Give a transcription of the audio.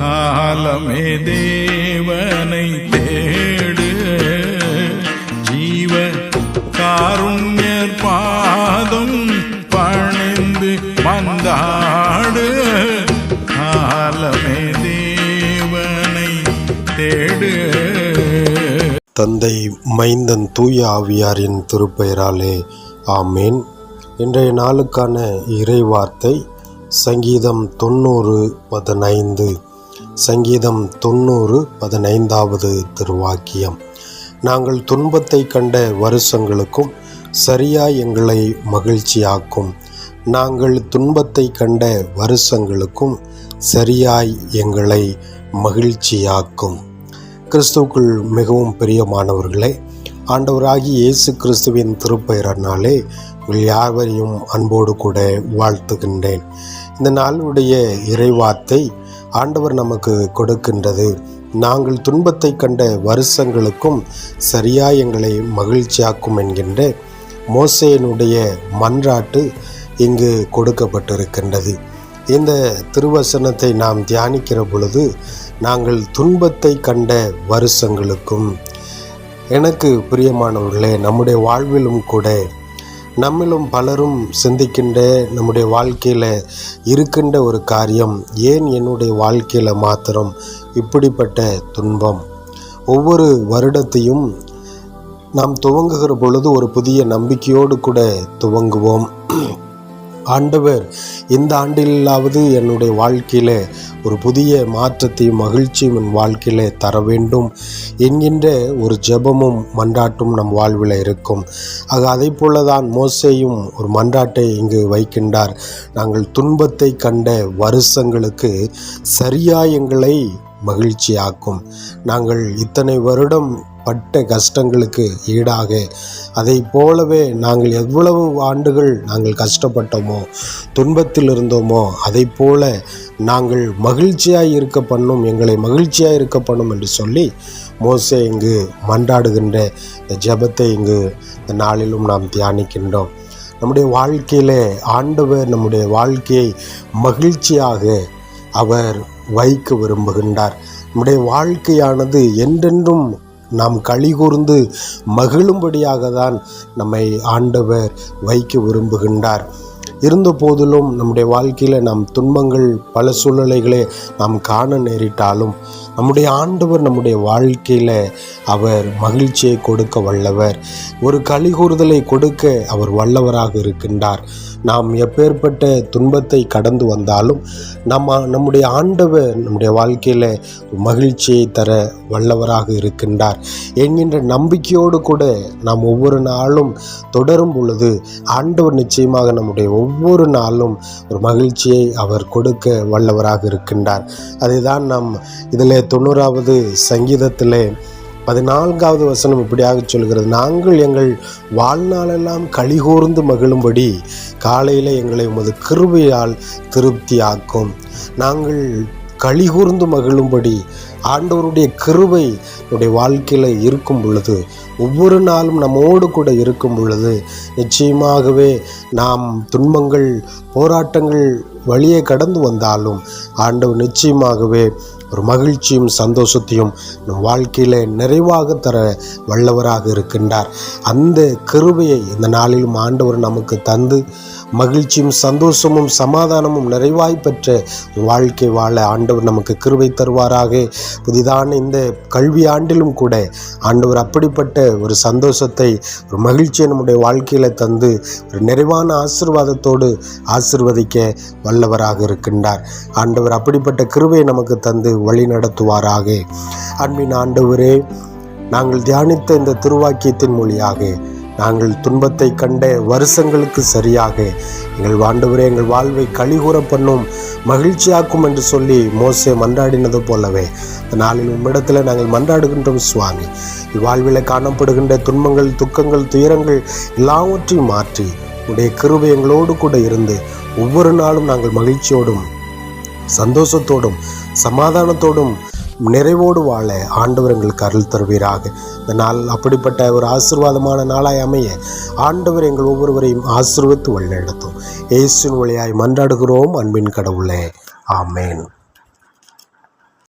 காலமே தேவனை தேடு. ஜீவ காருண்யர் பாதம் பணிந்து வந்தாடு காலமே தேவனை தேடு. தந்தை மைந்தன் தூய ஆவியாரின் திருப்பெயராலே ஆமேன். இன்றைய நாளுக்கான இறைவார்த்தை சங்கீதம் தொண்ணூறு பதினைந்து. சங்கீதம் தொண்ணூறு பதினைந்தாவது திருவாக்கியம். நாங்கள் துன்பத்தை கண்ட வருஷங்களுக்கும் சரியாய் எங்களை மகிழ்ச்சியாக்கும். நாங்கள் துன்பத்தை கண்ட வருஷங்களுக்கும் சரியாய் எங்களை மகிழ்ச்சியாக்கும். கிறிஸ்துவுக்குள் மிகவும் பிரியமானவர்களே ஆண்டவராகி இயேசு கிறிஸ்துவின் திருப்பெயரனாலே உங்கள் யாவரையும் அன்போடு கூட வாழ்த்துகின்றேன். இந்த நாளுடைய இறைவார்த்தை ஆண்டவர் நமக்கு கொடுக்கின்றது. நாங்கள் துன்பத்தை கண்ட வருஷங்களுக்கும் சரியா எங்களை மகிழ்ச்சியாக்கும் என்கின்ற மோசையனுடைய மன்றாட்டு இங்கு கொடுக்கப்பட்டிருக்கின்றது. இந்த திருவசனத்தை நாம் தியானிக்கிற பொழுது நாங்கள் துன்பத்தை கண்ட வருஷங்களுக்கும் எனக்கு பிரியமானவர்களே நம்முடைய வாழ்விலும் கூட நம்மிலும் பலரும் சிந்திக்கின்ற நம்முடைய வாழ்க்கையில் இருக்கின்ற ஒரு காரியம் ஏன் என்னுடைய வாழ்க்கையில் மாத்திரம் இப்படிப்பட்ட துன்பம்? ஒவ்வொரு வருடத்தையும் நாம் துவங்குகிற பொழுது ஒரு புதிய நம்பிக்கையோடு கூட துவங்குவோம். ஆண்டவர் இந்த ஆண்டிலாவது என்னுடைய வாழ்க்கையில் ஒரு புதிய மாற்றத்தையும் மகிழ்ச்சியும் என் வாழ்க்கையில் தர வேண்டும். என்கின்ற ஒரு ஜெபமும் மன்றாட்டும் நம் வாழ்வில் இருக்கும். ஆக அதை போல தான் மோசேயும் ஒரு மன்றாட்டை இங்கு வைக்கின்றார். நாங்கள் துன்பத்தை கண்ட வருஷங்களுக்கு சரியா எங்களை மகிழ்ச்சியாக்கும். நாங்கள் இத்தனை வருடம் பட்ட கஷ்டங்களுக்கு ஈடாக அதை போலவே நாங்கள் எவ்வளவு ஆண்டுகள் நாங்கள் கஷ்டப்பட்டோமோ துன்பத்தில் இருந்தோமோ அதை போல நாங்கள் மகிழ்ச்சியாக இருக்க பண்ணும் எங்களை மகிழ்ச்சியாக இருக்க பண்ணும் என்று சொல்லி மோசே இங்கு மன்றாடுகின்ற இந்த ஜெபத்தை இங்கு இந்த நாளிலும் நாம் தியானிக்கின்றோம். நம்முடைய வாழ்க்கையிலே ஆண்டவர் நம்முடைய வாழ்க்கையை மகிழ்ச்சியாக அவர் வைக்க விரும்புகின்றார். நம்முடைய வாழ்க்கையானது என்றென்றும் நாம் கழிகூர்ந்து மகிழும்படியாக தான் நம்மை ஆண்டவர் வைக்க விரும்புகின்றார். இருந்த போதிலும் நம்முடைய வாழ்க்கையில் நாம் துன்பங்கள் பல சூழ்நிலைகளை நாம் காண நேரிட்டாலும் நம்முடைய ஆண்டவர் நம்முடைய வாழ்க்கையில் அவர் மகிழ்ச்சியை கொடுக்க வல்லவர். ஒரு கலிகூறுதலை கொடுக்க அவர் வல்லவராக இருக்கின்றார். நாம் எப்பேற்பட்ட துன்பத்தை கடந்து வந்தாலும் நம்ம நம்முடைய ஆண்டவர் நம்முடைய வாழ்க்கையில் மகிழ்ச்சியை தர வல்லவராக இருக்கின்றார். என்கின்ற நம்பிக்கையோடு கூட நாம் ஒவ்வொரு நாளும் தொடரும் பொழுது ஆண்டவர் நிச்சயமாக நம்முடைய ஒவ்வொரு நாளும் ஒரு மகிழ்ச்சியை அவர் கொடுக்க வல்லவராக இருக்கின்றார். அதுதான் நம் நாம் இதில் தொண்ணூறாவது சங்கீதத்திலே பதினான்காவது வசனம் இப்படியாக சொல்கிறது. நாங்கள் எங்கள் வாழ்நாளெல்லாம் கலிகூர்ந்து மகிழும்படி காலையில் எங்களை உமது கிருபையால் திருப்தியாக்கும். நாங்கள் கழிகூர்ந்து மகிழும்படி ஆண்டவருடைய கிருபை நம்முடைய வாழ்க்கையில் இருக்கும் பொழுது ஒவ்வொரு நாளும் நம்மோடு கூட இருக்கும் பொழுது நிச்சயமாகவே நாம் துன்பங்கள் போராட்டங்கள் வழியே கடந்து வந்தாலும் ஆண்டவர் நிச்சயமாகவே ஒரு மகிழ்ச்சியும் சந்தோஷத்தையும் நம் வாழ்க்கையில் நிறைவாக தர வல்லவராக இருக்கின்றார். அந்த கிருபையை இந்த நாளிலும் ஆண்டவர் நமக்கு தந்து மகிழ்ச்சியும் சந்தோஷமும் சமாதானமும் நிறைவாய் பெற்ற வாழ்க்கை வாழ ஆண்டவர் நமக்கு கிருபை தருவாராக. புதிதான இந்த கல்வி ஆண்டிலும் கூட ஆண்டவர் அப்படிப்பட்ட ஒரு சந்தோஷத்தை ஒரு மகிழ்ச்சியை நம்முடைய வாழ்க்கையில் தந்து ஒரு நிறைவான ஆசிர்வாதத்தோடு ஆசிர்வதிக்க வல்லவராக இருக்கின்றார். ஆண்டவர் அப்படிப்பட்ட கிருபையை நமக்கு தந்து வழி நடத்துவாராக. அன்பின் ஆண்டவரே நாங்கள் தியானித்த இந்த திருவாக்கியத்தின் மொழியாக நாங்கள் துன்பத்தை கண்ட வருஷங்களுக்கு சரியாக எங்கள் ஆண்டவரே எங்கள் வாழ்வை கழிகூற பண்ணும் மகிழ்ச்சியாக்கும் என்று சொல்லி மோசே மன்றாடினது போலவே இந்த நாளில் உம்மிடத்தில் நாங்கள் மன்றாடுகின்றோம் சுவாமி. இவ்வாழ்வில் காணப்படுகின்ற துன்பங்கள் துக்கங்கள் துயரங்கள் எல்லாவற்றையும் மாற்றி உடைய கிருபை எங்களோடு கூட இருந்து ஒவ்வொரு நாளும் நாங்கள் மகிழ்ச்சியோடும் சந்தோஷத்தோடும் சமாதானத்தோடும் நிறைவோடு வாழ ஆண்டவர் எங்களுக்கு அருள் தருவீராக. இந்த நாள் அப்படிப்பட்ட ஒரு ஆசீர்வாதமான நாளாய் அமைய ஆண்டவர் எங்கள் ஒவ்வொருவரையும் ஆசீர்வத்து வழிநடத்தும். இயேசுவின் வழியாய் மன்றாடுகிறோம் அன்பின் கடவுளே. ஆமேன்.